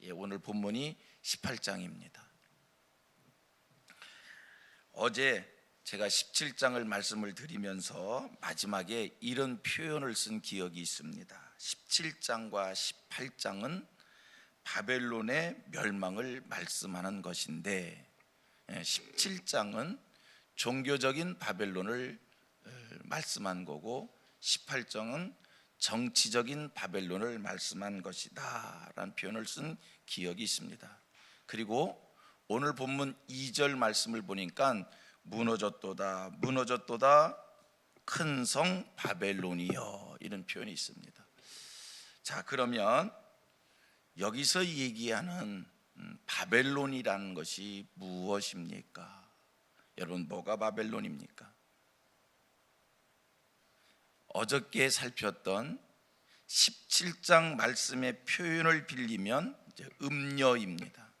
예, 오늘 본문이 18장입니다. 어제 제가 17장을 말씀을 드리면서 마지막에 이런 표현을 쓴 기억이 있습니다. 17장과 18장은 바벨론의 멸망을 말씀하는 것인데 17장은 종교적인 바벨론을 어, 말씀한 거고 18장은 정치적인 바벨론을 말씀한 것이다 라는 표현을 쓴 기억이 있습니다. 그리고 오늘 본문 2절 말씀을 보니까 무너졌도다 무너졌도다 큰 성 바벨론이여 이런 표현이 있습니다. 자 그러면 여기서 얘기하는 음, 바벨론이라는 것이 무엇입니까? 여러분 뭐가 바벨론입니까? 어저께 살폈던 17장 말씀의 표현을 빌리면 음녀입니다.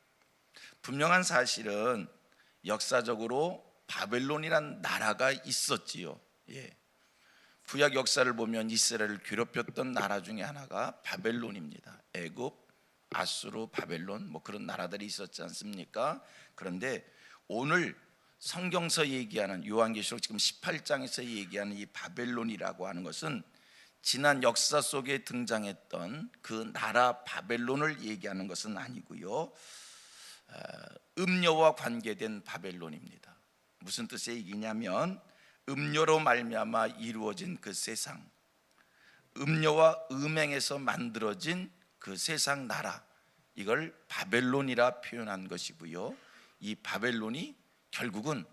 분명한 사실은 역사적으로 바벨론이란 나라가 있었지요. 예. 구약 역사를 보면 이스라엘을 괴롭혔던 나라 중에 하나가 바벨론입니다. 애굽, 아수르, 바벨론 뭐 그런 나라들이 있었지 않습니까? 그런데 오늘 성경서 얘기하는 요한계시록 지금 18장에서 얘기하는 이 바벨론이라고 하는 것은 지난 역사 속에 등장했던 그 나라 바벨론을 얘기하는 것은 아니고요. 어, 음녀와 관계된 바벨론입니다. 무슨 뜻의 얘기냐면 음녀로 말미암아 이루어진 그 세상, 음녀와 음행에서 만들어진 그 세상 나라 이걸 바벨론이라 표현한 것이고요. 이 바벨론이 결국은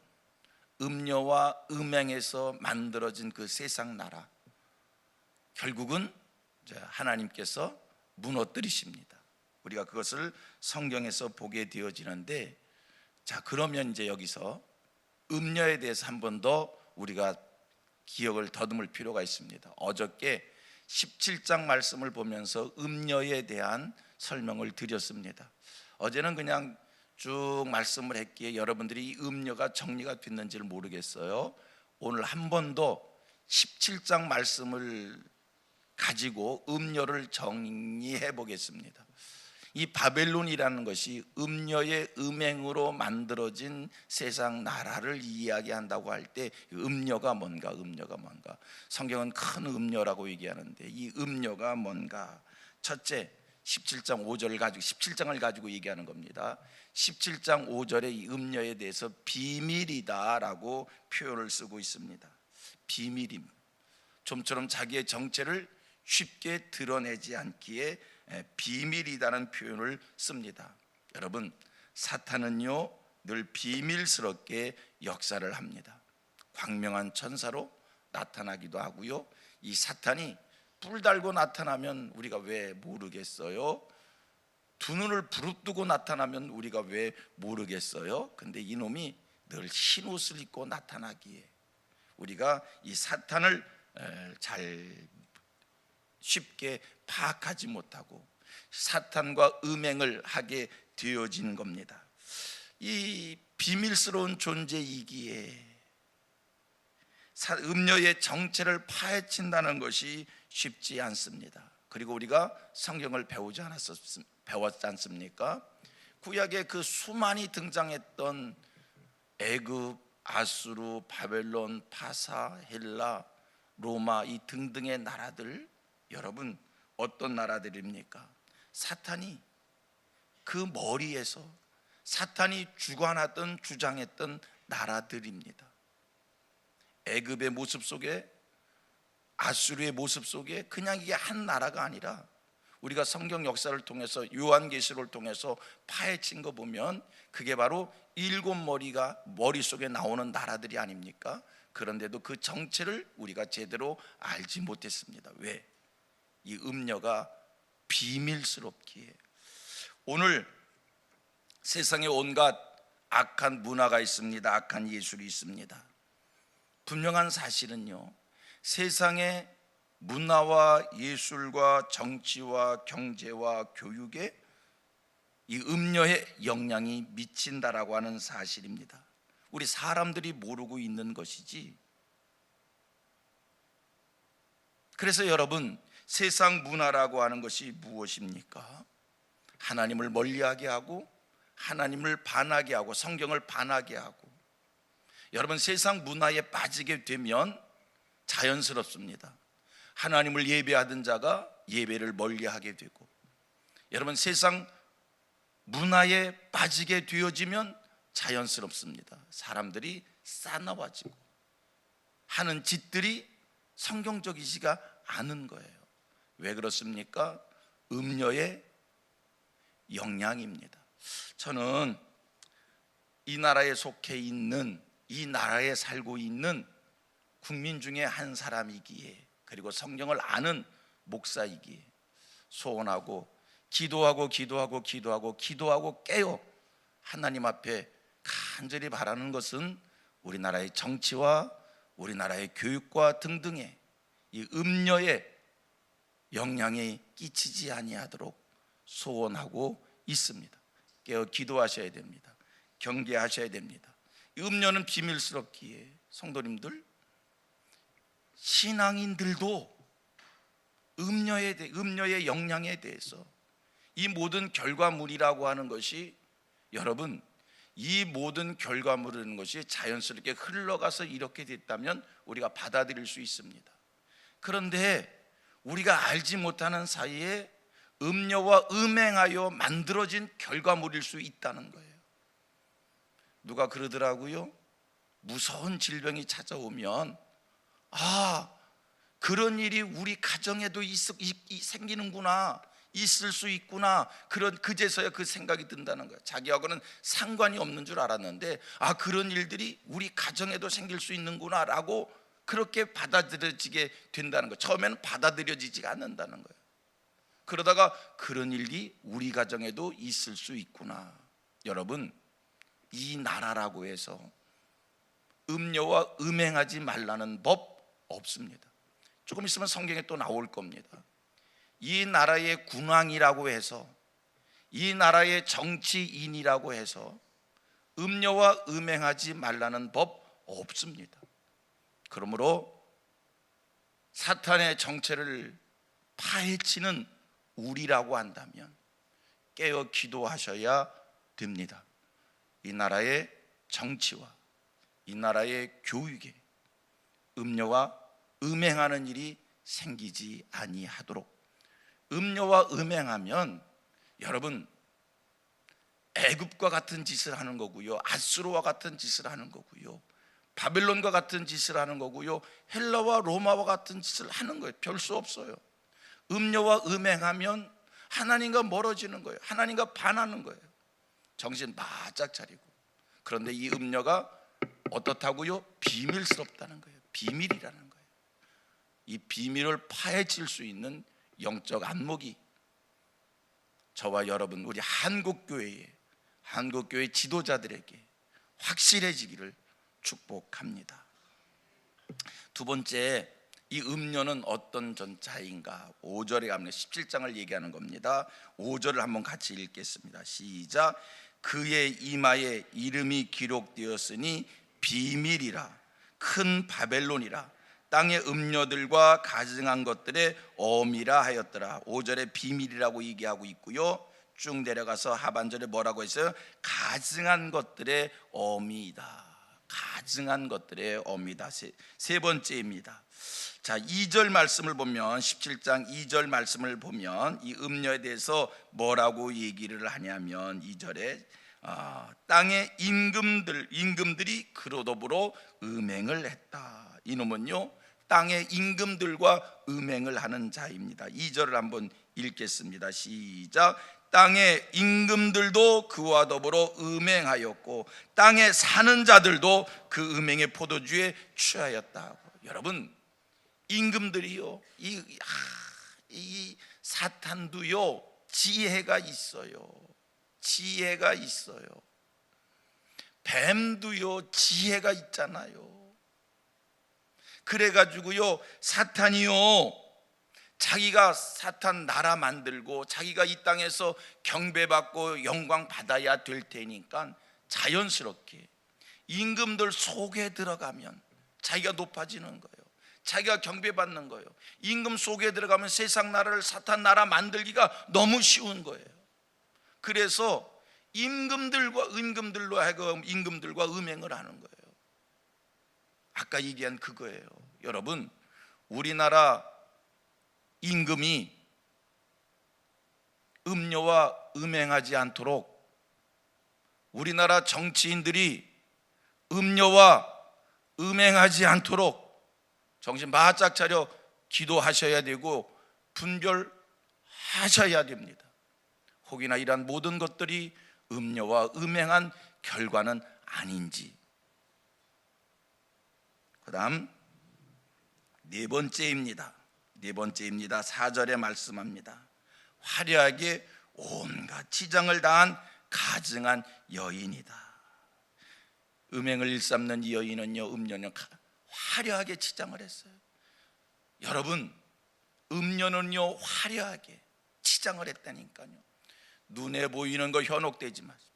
음녀와 음행에서 만들어진 그 세상 나라 결국은 하나님께서 무너뜨리십니다. 우리가 그것을 성경에서 보게 되어지는데 자 그러면 이제 여기서 음녀에 대해서 한 번 더 우리가 기억을 더듬을 필요가 있습니다. 어저께 17장 말씀을 보면서 음녀에 대한 설명을 드렸습니다. 어제는 그냥 쭉 말씀을 했기에 여러분들이 이 음녀가 정리가 됐는지를 모르겠어요. 오늘 한번더 17장 말씀을 가지고 음녀를 정리해 보겠습니다. 이 바벨론이라는 것이 음녀의 음행으로 만들어진 세상 나라를 이야기한다고 할 때 음녀가 뭔가 음녀가 뭔가 성경은 큰 음녀라고 얘기하는데 이 음녀가 뭔가 첫째 17장 5절을 가지고 17장을 가지고 얘기하는 겁니다. 17장 5절에 이 음녀에 대해서 비밀이다라고 표현을 쓰고 있습니다. 비밀임. 좀처럼 자기의 정체를 쉽게 드러내지 않기에 비밀이다는 표현을 씁니다. 여러분, 사탄은요 늘 비밀스럽게 역사를 합니다. 광명한 천사로 나타나기도 하고요. 이 사탄이 뿔 달고 나타나면 우리가 왜 모르겠어요? 두 눈을 부릅뜨고 나타나면 우리가 왜 모르겠어요? 근데 이놈이 늘 흰 옷을 입고 나타나기에 우리가 이 사탄을 잘 쉽게 파악하지 못하고 사탄과 음행을 하게 되어진 겁니다. 이 비밀스러운 존재이기에 음녀의 정체를 파헤친다는 것이 쉽지 않습니다. 그리고 우리가 성경을 배우지 않았었 배웠지 않습니까? 구약에 그 수많이 등장했던 애굽, 아수르, 바벨론, 파사, 헬라, 로마 이 등등의 나라들 여러분 어떤 나라들입니까? 사탄이 그 머리에서 사탄이 주관하던 주장했던 나라들입니다. 애굽의 모습 속에 아수르의 모습 속에 그냥 이게 한 나라가 아니라 우리가 성경 역사를 통해서 요한계시를 통해서 파헤친 거 보면 그게 바로 일곱 머리가 머릿속에 나오는 나라들이 아닙니까? 그런데도 그 정체를 우리가 제대로 알지 못했습니다. 왜? 이 음녀가 비밀스럽기에 오늘 세상에 온갖 악한 문화가 있습니다. 악한 예술이 있습니다. 분명한 사실은요. 세상의 문화와 예술과 정치와 경제와 교육에 이 음녀의 영향이 미친다라고 하는 사실입니다. 우리 사람들이 모르고 있는 것이지. 그래서 여러분 세상 문화라고 하는 것이 무엇입니까? 하나님을 멀리하게 하고 하나님을 반하게 하고 성경을 반하게 하고 여러분 세상 문화에 빠지게 되면 자연스럽습니다. 하나님을 예배하던 자가 예배를 멀리하게 되고 여러분 세상 문화에 빠지게 되어지면 자연스럽습니다. 사람들이 싸나워지고 하는 짓들이 성경적이지가 않은 거예요. 왜 그렇습니까? 음녀의 영향입니다. 저는 이 나라에 속해 있는 이 나라에 살고 있는 국민 중에 한 사람이기에 그리고 성경을 아는 목사이기에 소원하고 기도하고 기도하고 기도하고 기도하고 깨어 하나님 앞에 간절히 바라는 것은 우리나라의 정치와 우리나라의 교육과 등등의 이 음녀의 영향이 끼치지 아니하도록 소원하고 있습니다. 깨어 기도하셔야 됩니다. 경계하셔야 됩니다. 이 음녀는 비밀스럽기에 성도님들 신앙인들도 음녀에 대 음녀의 영향에 대해서 이 모든 결과물이라고 하는 것이 여러분 이 모든 결과물이라는 것이 자연스럽게 흘러가서 이렇게 됐다면 우리가 받아들일 수 있습니다. 그런데 우리가 알지 못하는 사이에 음녀와 음행하여 만들어진 결과물일 수 있다는 거예요. 누가 그러더라고요. 무서운 질병이 찾아오면 아 그런 일이 우리 가정에도 있, 있, 생기는구나 있을 수 있구나 그런 그제서야 그 생각이 든다는 거예요. 자기하고는 상관이 없는 줄 알았는데 아 그런 일들이 우리 가정에도 생길 수 있는구나라고 그렇게 받아들여지게 된다는 거. 처음에는 받아들여지지 않는다는 거예요. 그러다가 그런 일이 우리 가정에도 있을 수 있구나. 여러분, 이 나라라고 해서 음녀와 음행하지 말라는 법 없습니다. 조금 있으면 성경에 또 나올 겁니다. 이 나라의 군왕이라고 해서 이 나라의 정치인이라고 해서 음녀와 음행하지 말라는 법 없습니다. 그러므로 사탄의 정체를 파헤치는 우리라고 한다면 깨어 기도하셔야 됩니다. 이 나라의 정치와 이 나라의 교육에 음녀와 음행하는 일이 생기지 아니하도록 음녀와 음행하면 여러분 애굽과 같은 짓을 하는 거고요. 아수르와 같은 짓을 하는 거고요. 바벨론과 같은 짓을 하는 거고요. 헬라와 로마와 같은 짓을 하는 거예요. 별 수 없어요. 음녀와 음행하면 하나님과 멀어지는 거예요. 하나님과 반하는 거예요. 정신 바짝 차리고. 그런데 이 음녀가 어떻다고요? 비밀스럽다는 거예요. 비밀이라는 거예요. 이 비밀을 파헤칠 수 있는 영적 안목이 저와 여러분 우리 한국 교회에 한국 교회 지도자들에게 확실해지기를 축복합니다. 두 번째 이 음료는 어떤 전자인가? 5절에 가면 17장을 얘기하는 겁니다. 5절을 한번 같이 읽겠습니다. 시작. 그의 이마에 이름이 기록되었으니 비밀이라 큰 바벨론이라 땅의 음료들과 가증한 것들의 어미라 하였더라. 5절에 비밀이라고 얘기하고 있고요. 쭉 내려가서 하반절에 뭐라고 했어요? 가증한 것들의 어미이다. 가증한 것들의 어미다. 세, 세 번째입니다. 자, 2절 말씀을 보면 17장 2절 말씀을 보면 이 음녀에 대해서 뭐라고 얘기를 하냐면 2절에 아, 땅의 임금들 임금들이 그로 더불어 음행을 했다. 이놈은요 땅의 임금들과 음행을 하는 자입니다. 2절을 한번 읽겠습니다. 시작. 땅의 임금들도 그와 더불어 음행하였고 땅에 사는 자들도 그 음행의 포도주에 취하였다. 여러분 임금들이요 이, 아, 이 사탄도요 지혜가 있어요. 지혜가 있어요. 뱀도요 지혜가 있잖아요. 그래가지고요 사탄이요 자기가 사탄 나라 만들고 자기가 이 땅에서 경배받고 영광 받아야 될 테니까 자연스럽게 임금들 속에 들어가면 자기가 높아지는 거예요. 자기가 경배받는 거예요. 임금 속에 들어가면 세상 나라를 사탄 나라 만들기가 너무 쉬운 거예요. 그래서 임금들과 임금들로 하여금 임금들과 음행을 하는 거예요. 아까 얘기한 그거예요. 여러분, 우리나라 임금이 음료와 음행하지 않도록 우리나라 정치인들이 음료와 음행하지 않도록 정신 바짝 차려 기도하셔야 되고 분별하셔야 됩니다. 혹이나 이러한 모든 것들이 음료와 음행한 결과는 아닌지. 그다음 네 번째입니다. 네 번째입니다. 4절에 말씀합니다. 화려하게 온갖 지장을 다한 가증한 여인이다. 음행을 일삼는 이 여인은요, 음녀는 가- 화려하게 치장을 했어요. 여러분, 음녀는요, 화려하게 치장을 했다니까요. 눈에 보이는 거 현혹되지 마십시오.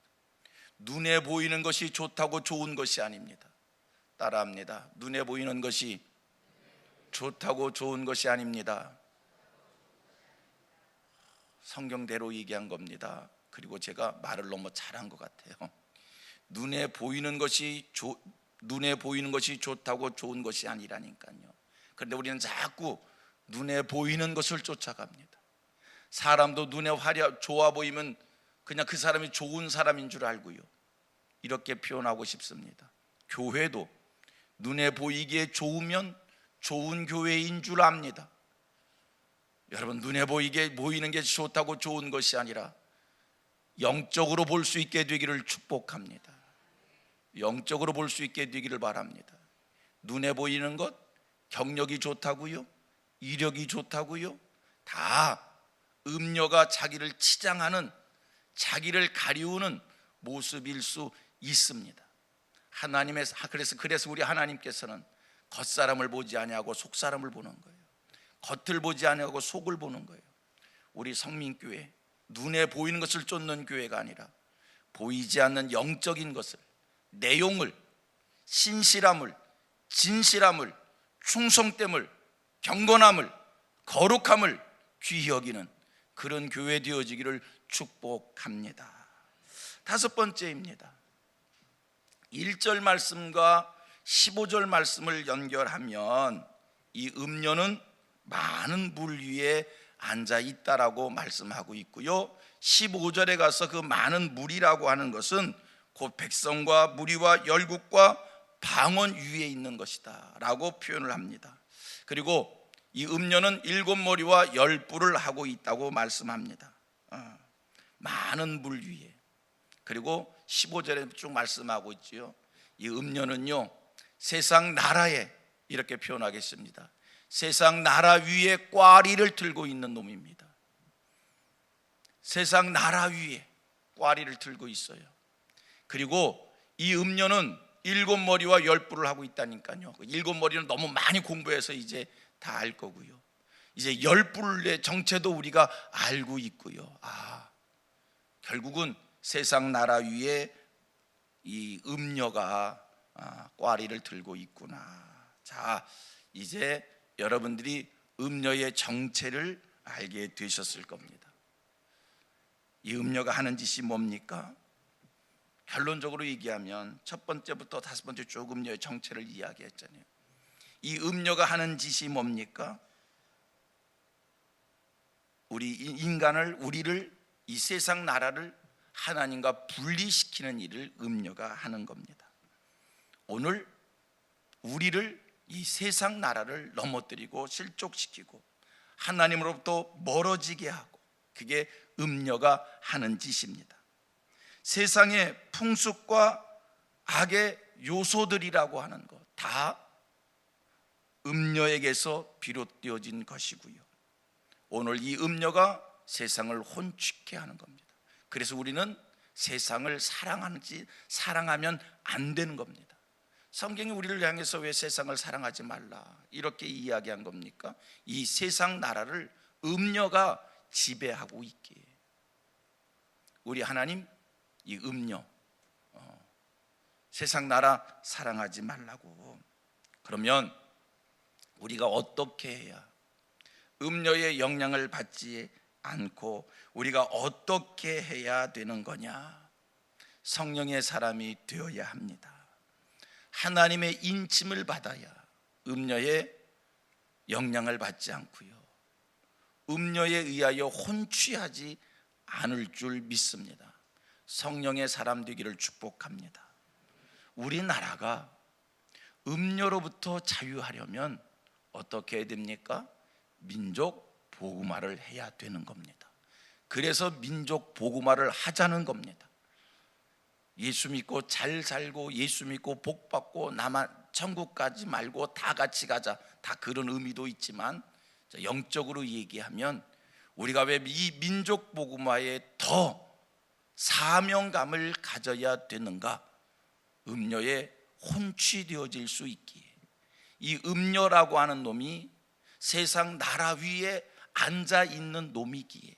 눈에 보이는 것이 좋다고 좋은 것이 아닙니다. 따라합니다. 눈에 보이는 것이 좋다고 좋은 것이 아닙니다. 성경대로 얘기한 겁니다. 그리고 제가 말을 너무 잘한 것 같아요. 눈에 보이는 것이 조, 눈에 보이는 것이 좋다고 좋은 것이 아니라니까요. 그런데 우리는 자꾸 눈에 보이는 것을 쫓아갑니다. 사람도 눈에 화려 좋아 보이면 그냥 그 사람이 좋은 사람인 줄 알고요. 이렇게 표현하고 싶습니다. 교회도 눈에 보이기에 좋으면 좋은 교회인 줄 압니다. 여러분 눈에 보이게 보이는 게 좋다고 좋은 것이 아니라 영적으로 볼 수 있게 되기를 축복합니다. 영적으로 볼 수 있게 되기를 바랍니다. 눈에 보이는 것 경력이 좋다고요? 이력이 좋다고요? 다 음녀가 자기를 치장하는 자기를 가리우는 모습일 수 있습니다. 하나님의 그래서 그래서 우리 하나님께서는 겉사람을 보지 아니하고 속사람을 보는 거예요. 겉을 보지 아니하고 속을 보는 거예요. 우리 성민교회 눈에 보이는 것을 쫓는 교회가 아니라 보이지 않는 영적인 것을 내용을 신실함을 진실함을 충성됨을 경건함을 거룩함을 귀히 여기는 그런 교회 되어지기를 축복합니다. 다섯 번째입니다. 1절 말씀과 15절 말씀을 연결하면 이 음료는 많은 물 위에 앉아 있다라고 말씀하고 있고요. 15절에 가서 그 많은 물이라고 하는 것은 곧 백성과 무리와 열국과 방언 위에 있는 것이다라고 표현을 합니다. 그리고 이 음료는 일곱 머리와 열 뿔을 하고 있다고 말씀합니다. 어, 많은 물 위에. 그리고 15절에 쭉 말씀하고 있지요. 이 음료는요 세상 나라에 이렇게 표현하겠습니다. 세상 나라 위에 꽈리를 들고 있는 놈입니다. 세상 나라 위에 꽈리를 들고 있어요. 그리고 이 음료는 일곱 머리와 열 뿔을 하고 있다니까요. 그 일곱 머리는 너무 많이 공부해서 이제 다 알 거고요. 이제 열 뿔의 정체도 우리가 알고 있고요. 아, 결국은 세상 나라 위에 이 음녀가 아, 꽈리를 들고 있구나. 자, 이제 여러분들이 음녀의 정체를 알게 되셨을 겁니다. 이 음녀가 하는 짓이 뭡니까? 결론적으로 얘기하면 첫 번째부터 다섯 번째 쭉 음녀의 정체를 이야기했잖아요. 이 음녀가 하는 짓이 뭡니까? 우리 인간을 우리를 이 세상 나라를 하나님과 분리시키는 일을 음녀가 하는 겁니다. 오늘 우리를 이 세상 나라를 넘어뜨리고 실족시키고 하나님으로부터 멀어지게 하고 그게 음녀가 하는 짓입니다. 세상의 풍습과 악의 요소들이라고 하는 것 다 음녀에게서 비롯되어진 것이고요. 오늘 이 음녀가 세상을 혼축해 하는 겁니다. 그래서 우리는 세상을 사랑하는지 사랑하면 안 되는 겁니다. 성경이 우리를 향해서 왜 세상을 사랑하지 말라 이렇게 이야기한 겁니까? 이 세상 나라를 음녀가 지배하고 있기에 우리 하나님 이 음녀 어, 세상 나라 사랑하지 말라고 그러면 우리가 어떻게 해야 음녀의 영향을 받지 않고 우리가 어떻게 해야 되는 거냐? 성령의 사람이 되어야 합니다. 하나님의 인침을 받아야 음녀의 영향을 받지 않고요. 음녀에 의하여 혼취하지 않을 줄 믿습니다. 성령의 사람 되기를 축복합니다. 우리나라가 음료로부터 자유하려면 어떻게 해야 됩니까? 민족 보구마를 해야 되는 겁니다. 그래서 민족 보구마를 하자는 겁니다. 예수 믿고 잘 살고 예수 믿고 복 받고 나만 천국 가지 말고 다 같이 가자. 다 그런 의미도 있지만 영적으로 얘기하면 우리가 왜 이 민족 복음화에 더 사명감을 가져야 되는가? 음료에 혼취되어질 수 있기에 이 음료라고 하는 놈이 세상 나라 위에 앉아 있는 놈이기에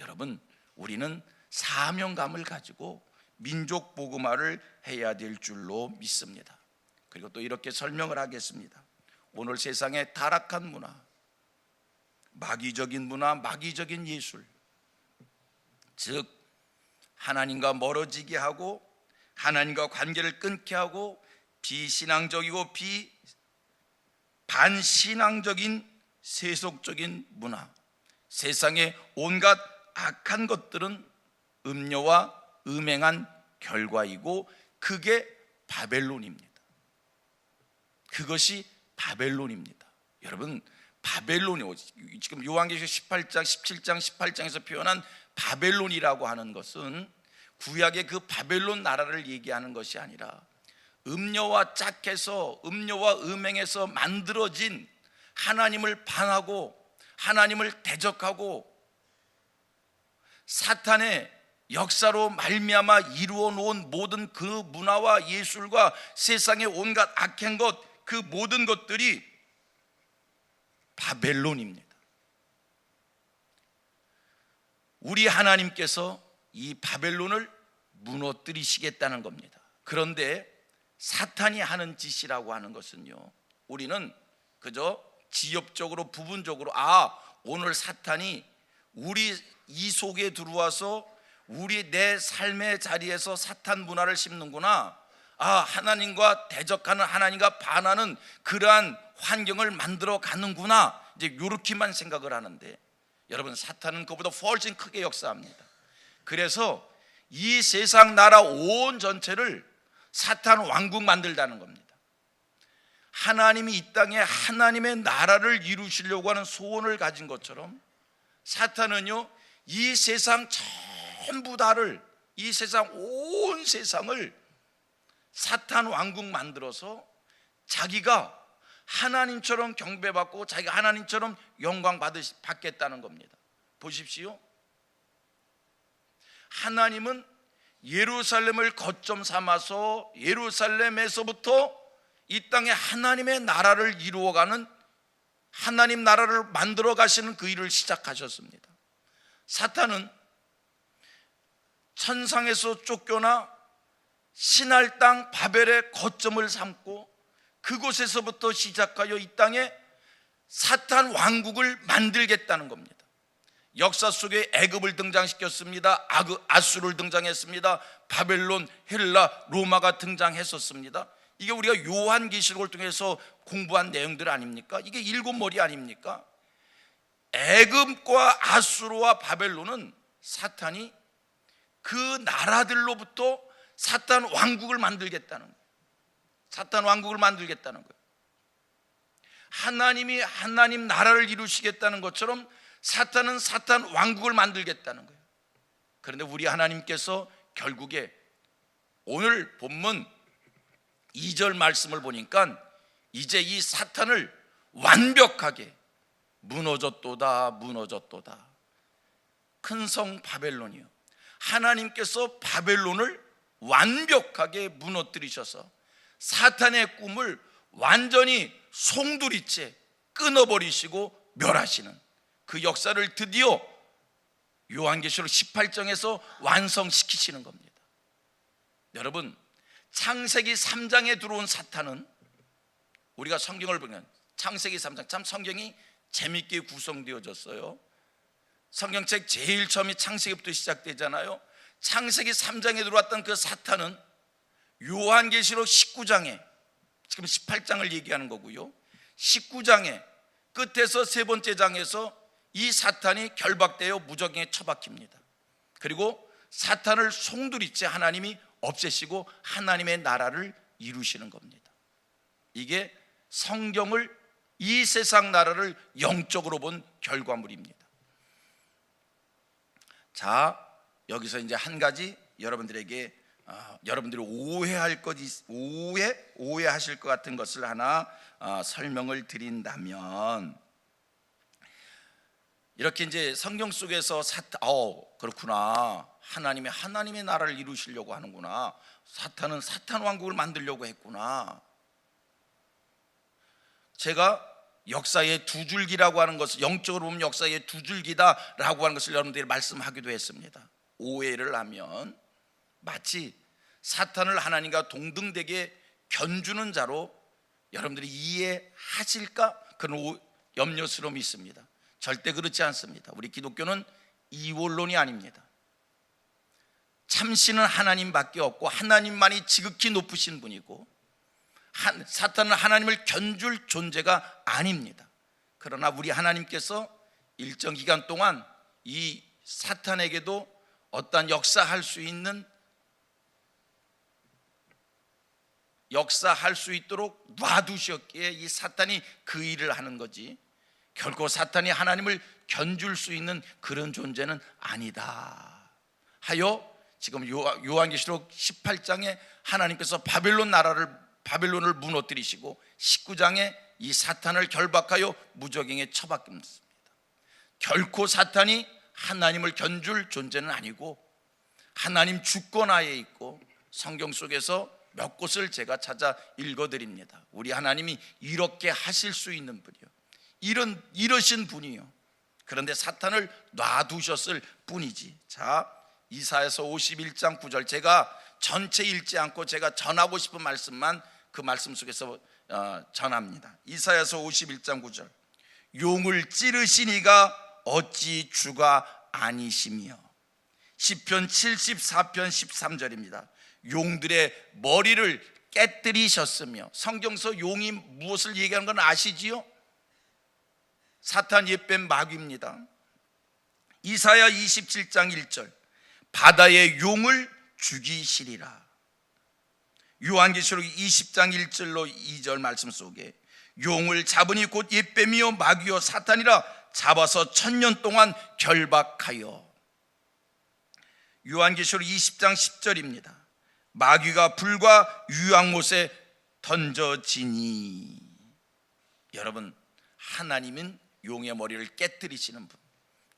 여러분 우리는 사명감을 가지고 민족 복음화를 해야 될 줄로 믿습니다. 그리고 또 이렇게 설명을 하겠습니다. 오늘 세상의 타락한 문화, 마귀적인 문화, 마귀적인 예술, 즉 하나님과 멀어지게 하고 하나님과 관계를 끊게 하고 비신앙적이고 비 반신앙적인 세속적인 문화, 세상의 온갖 악한 것들은 음료와 음행한 결과이고 그게 바벨론입니다. 그것이 바벨론입니다. 여러분 바벨론이 지금 요한계시록 18장, 17장, 18장에서 표현한 바벨론이라고 하는 것은 구약의 그 바벨론 나라를 얘기하는 것이 아니라 음료와 짝해서 음료와 음행에서 만들어진 하나님을 반하고 하나님을 대적하고 사탄의 역사로 말미암아 이루어 놓은 모든 그 문화와 예술과 세상의 온갖 악한 것 그 모든 것들이 바벨론입니다. 우리 하나님께서 이 바벨론을 무너뜨리시겠다는 겁니다. 그런데 사탄이 하는 짓이라고 하는 것은요. 우리는 그저 지엽적으로 부분적으로 아, 오늘 사탄이 우리 이 속에 들어와서 우리 내 삶의 자리에서 사탄 문화를 심는구나. 아, 하나님과 대적하는 하나님과 반하는 그러한 환경을 만들어 가는구나. 이제 요렇게만 생각을 하는데 여러분 사탄은 그보다 훨씬 크게 역사합니다. 그래서 이 세상 나라 온 전체를 사탄 왕국 만들다는 겁니다. 하나님이 이 땅에 하나님의 나라를 이루시려고 하는 소원을 가진 것처럼 사탄은요 이 세상 전부 다를 이 세상 온 세상을 사탄 왕국 만들어서 자기가 하나님처럼 경배받고 자기가 하나님처럼 영광 받겠다는 겁니다. 보십시오. 하나님은 예루살렘을 거점 삼아서 예루살렘에서부터 이 땅에 하나님의 나라를 이루어가는 하나님 나라를 만들어 가시는 그 일을 시작하셨습니다. 사탄은 천상에서 쫓겨나 신할 땅 바벨의 거점을 삼고 그곳에서부터 시작하여 이 땅에 사탄 왕국을 만들겠다는 겁니다. 역사 속에 애굽을 등장시켰습니다. 아그 아수를 등장했습니다. 바벨론, 헬라, 로마가 등장했었습니다. 이게 우리가 요한계시록을 통해서 공부한 내용들 아닙니까? 이게 일곱 머리 아닙니까? 애굽과 아수르와 바벨론은 사탄이 그 나라들로부터 사탄 왕국을 만들겠다는 거예요. 사탄 왕국을 만들겠다는 거예요. 하나님이 하나님 나라를 이루시겠다는 것처럼 사탄은 사탄 왕국을 만들겠다는 거예요. 그런데 우리 하나님께서 결국에 오늘 본문 2절 말씀을 보니까 이제 이 사탄을 완벽하게 무너졌도다 무너졌도다 큰 성 바벨론이요 하나님께서 바벨론을 완벽하게 무너뜨리셔서 사탄의 꿈을 완전히 송두리째 끊어버리시고 멸하시는 그 역사를 드디어 요한계시록 18장에서 완성시키시는 겁니다. 여러분, 창세기 3장에 들어온 사탄은 우리가 성경을 보면 창세기 3장 참 성경이 재밌게 구성되어졌어요. 성경책 제일 처음이 창세기부터 시작되잖아요. 창세기 3장에 들어왔던 그 사탄은 요한계시록 19장에 지금 18장을 얘기하는 거고요. 19장에 끝에서 세 번째 장에서 이 사탄이 결박되어 무적행에 처박힙니다. 그리고 사탄을 송두리째 하나님이 없애시고 하나님의 나라를 이루시는 겁니다. 이게 성경을 이 세상 나라를 영적으로 본 결과물입니다. 자, 여기서 이제 한 가지 여러분들에게 아, 여러분들이 오해할 것 있- 오해 오해하실 것 같은 것을 하나 아, 설명을 드린다면 이렇게 이제 성경 속에서 사탄 어 그렇구나 하나님이 하나님의 나라를 이루시려고 하는구나 사탄은 사탄 왕국을 만들려고 했구나 제가 역사의 두 줄기라고 하는 것을 영적으로 보면 역사의 두 줄기다라고 하는 것을 여러분들이 말씀하기도 했습니다. 오해를 하면 마치 사탄을 하나님과 동등되게 견주는 자로 여러분들이 이해하실까 그런 오- 염려스러움이 있습니다. 절대 그렇지 않습니다. 우리 기독교는 이원론이 아닙니다. 참신은 하나님밖에 없고 하나님만이 지극히 높으신 분이고 한, 사탄은 하나님을 견줄 존재가 아닙니다. 그러나 우리 하나님께서 일정 기간 동안 이 사탄에게도 어떠한 역사할 수 있는 역사할 수 있도록 놔두셨기에 이 사탄이 그 일을 하는 거지 결코 사탄이 하나님을 견줄 수 있는 그런 존재는 아니다 하여 지금 요- 요한계시록 18장에 하나님께서 바벨론 나라를 바벨론을 무너뜨리시고 19장에 이 사탄을 결박하여 무적행에 처박습니다. 결코 사탄이 하나님을 견줄 존재는 아니고 하나님 주권하에 있고 성경 속에서 몇 곳을 제가 찾아 읽어드립니다. 우리 하나님이 이렇게 하실 수 있는 분이요. 이런 이러신 분이요. 그런데 사탄을 놔두셨을 뿐이지. 자, 이사에서 51장 9절 제가 전체 읽지 않고 제가 전하고 싶은 말씀만 그 말씀 속에서 어, 전합니다. 이사에서 51장 9절. 용을 찌르시니가 어찌 주가 아니시며 시편 74편 13절입니다. 용들의 머리를 깨뜨리셨으며 성경서 용이 무엇을 얘기하는 건 아시지요? 사탄 옛뱀 마귀입니다. 이사야 27장 1절 바다의 용을 죽이시리라. 요한계시록 20장 1절로 2절 말씀 속에 용을 잡으니 곧 옛뱀이요 마귀요 사탄이라 잡아서 천년 동안 결박하여 요한계시록 20장 10절입니다. 마귀가 불과 유황못에 던져지니 여러분 하나님은 용의 머리를 깨뜨리시는 분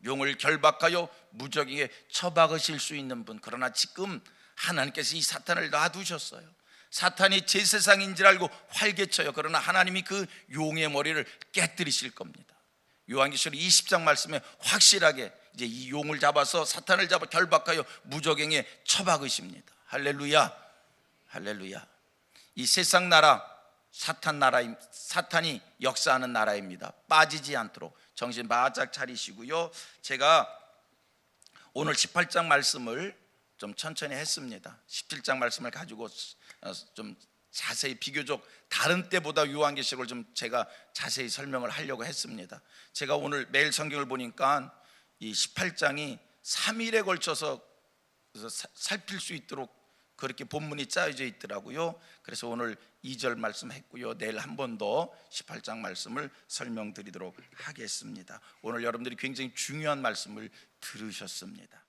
용을 결박하여 무적에게 처박으실 수 있는 분. 그러나 지금 하나님께서 이 사탄을 놔두셨어요. 사탄이 제 세상인 줄 알고 활개쳐요. 그러나 하나님이 그 용의 머리를 깨뜨리실 겁니다. 요한계시록 20장 말씀에 확실하게 이제 이 용을 잡아서 사탄을 잡아 결박하여 무적행에 처박으십니다. 할렐루야 할렐루야. 이 세상 나라 사탄 나라 사탄이 역사하는 나라입니다. 빠지지 않도록 정신 바짝 차리시고요. 제가 오늘 18장 말씀을 좀 천천히 했습니다. 17장 말씀을 가지고 어, 좀 자세히 비교적 다른 때보다 요한계시록을 좀 제가 자세히 설명을 하려고 했습니다. 제가 오늘 매일 성경을 보니까 이 18장이 3일에 걸쳐서 살필 수 있도록 그렇게 본문이 짜여져 있더라고요. 그래서 오늘 2절 말씀했고요. 내일 한 번 더 18장 말씀을 설명드리도록 하겠습니다. 오늘 여러분들이 굉장히 중요한 말씀을 들으셨습니다.